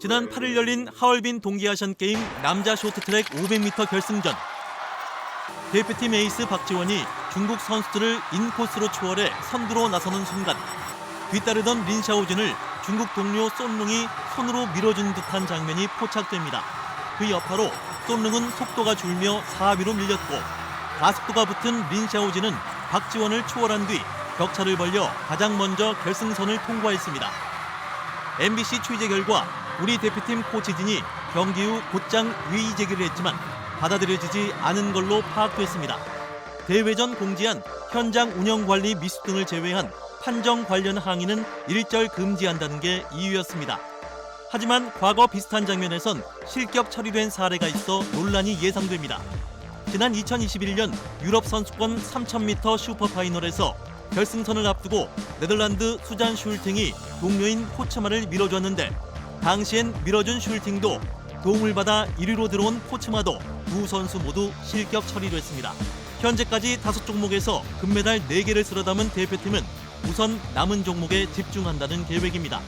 지난 8일 열린 하얼빈 동계아시안 게임 남자 쇼트트랙 500m 결승전. 대표팀 에이스 박지원이 중국 선수들을 인코스로 추월해 선두로 나서는 순간 뒤따르던 린샤오진을 중국 동료 쏜룽이 손으로 밀어준 듯한 장면이 포착됩니다. 그 여파로 쏜룽은 속도가 줄며 4위로 밀렸고 가속도가 붙은 린샤오진은 박지원을 추월한 뒤 격차를 벌려 가장 먼저 결승선을 통과했습니다. MBC 취재 결과 우리 대표팀 코치진이 경기 후 곧장 위의 제기를 했지만 받아들여지지 않은 걸로 파악됐습니다. 대회 전 공지한 현장 운영 관리 미수 등을 제외한 판정 관련 항의는 일절 금지한다는 게 이유였습니다. 하지만 과거 비슷한 장면에선 실격 처리된 사례가 있어 논란이 예상됩니다. 지난 2021년 유럽 선수권 3000m 슈퍼파이널에서 결승선을 앞두고 네덜란드 수잔 슐팅이 동료인 포츠마를 밀어줬는데 당시엔 밀어준 슐팅도 도움을 받아 1위로 들어온 포츠마도 두 선수 모두 실격 처리됐습니다. 현재까지 다섯 종목에서 금메달 4개를 쓸어 담은 대표팀은 우선 남은 종목에 집중한다는 계획입니다.